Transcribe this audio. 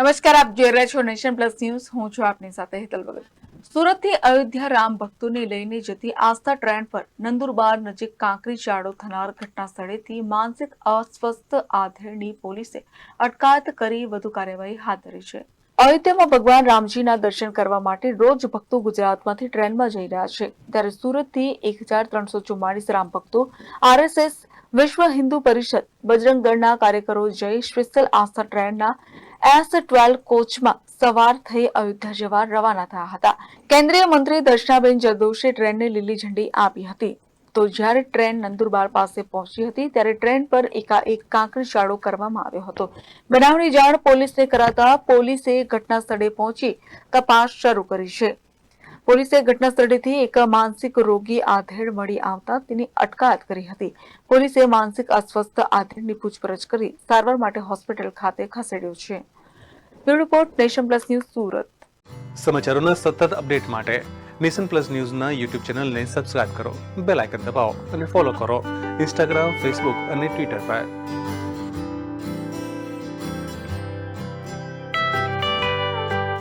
નમસ્કાર, આપ જોઈ રહ્યા છો નેશન પ્લસ ન્યૂઝ. હું છું આપની સાથે હેતલ ભગત. સુરતથી અયોધ્યા રામ ભક્તોને લઈને જતી આસ્થા ટ્રેન પર નંદુરબાર નજીક કાંકરી ચાડો થનાર ઘટના સ્થળેથી માનસિક અસ્વસ્થ આધેડની પોલીસે અટકાયત કરી વધુ કાર્યવાહી હાથ ધરી છે. અયોધ્યામાં ભગવાન રામજીના દર્શન કરવા માટે રોજ ભક્તો ગુજરાતમાંથી ટ્રેનમાં જઈ રહ્યા છે. ત્યારે સુરતથી એક હજાર ત્રણસો ચુમ્માળીસ રામ ભક્તો આરએસએસ વિશ્વ હિન્દુ પરિષદ બજરંગ દળના કાર્યકરો જઈ સ્પેશિયલ આસ્થા ટ્રેનના એસ ટ્વેલ્વ કોચમાં સવાર થઈ અયોધ્યા જવા રવાના થયા હતા. કેન્દ્રીય મંત્રી દર્શનાબેન જરદોશે ટ્રેનને લીલી ઝંડી આપી હતી. તો જ્યારે ટ્રેન નંદુરબાર પાસે પહોંચી હતી, ત્યારે ટ્રેન પર એકાએક કાંકરી ચાળો કરવામાં આવ્યો હતો. બનાવની જાણ પોલીસને કરાતા પોલીસે ઘટના સ્થળે પહોંચી તપાસ શરૂ કરી છે. પોલીસે ઘટના સ્થળેથી એક માનસિક રોગી આધેડ મળી આવતા તેની અટકાયત કરી હતી. પોલીસે માનસિક અસ્વસ્થ આધેડની પૂછપરછ કરી સારવાર માટે હોસ્પિટલ ખાતે ખસેડ્યો છે. Report, Nation Plus News, Surat. સમાચારોના સતત અપડેટ માટે નેશન પ્લસ ન્યૂઝના યુટ્યુબ ચેનલને સબસ્ક્રાઇબ કરો, બેલ આઇકન દબાવો અને ફોલો કરો. ઇન્સ્ટાગ્રામ, ફેસબુક અને ટ્વિટર પર.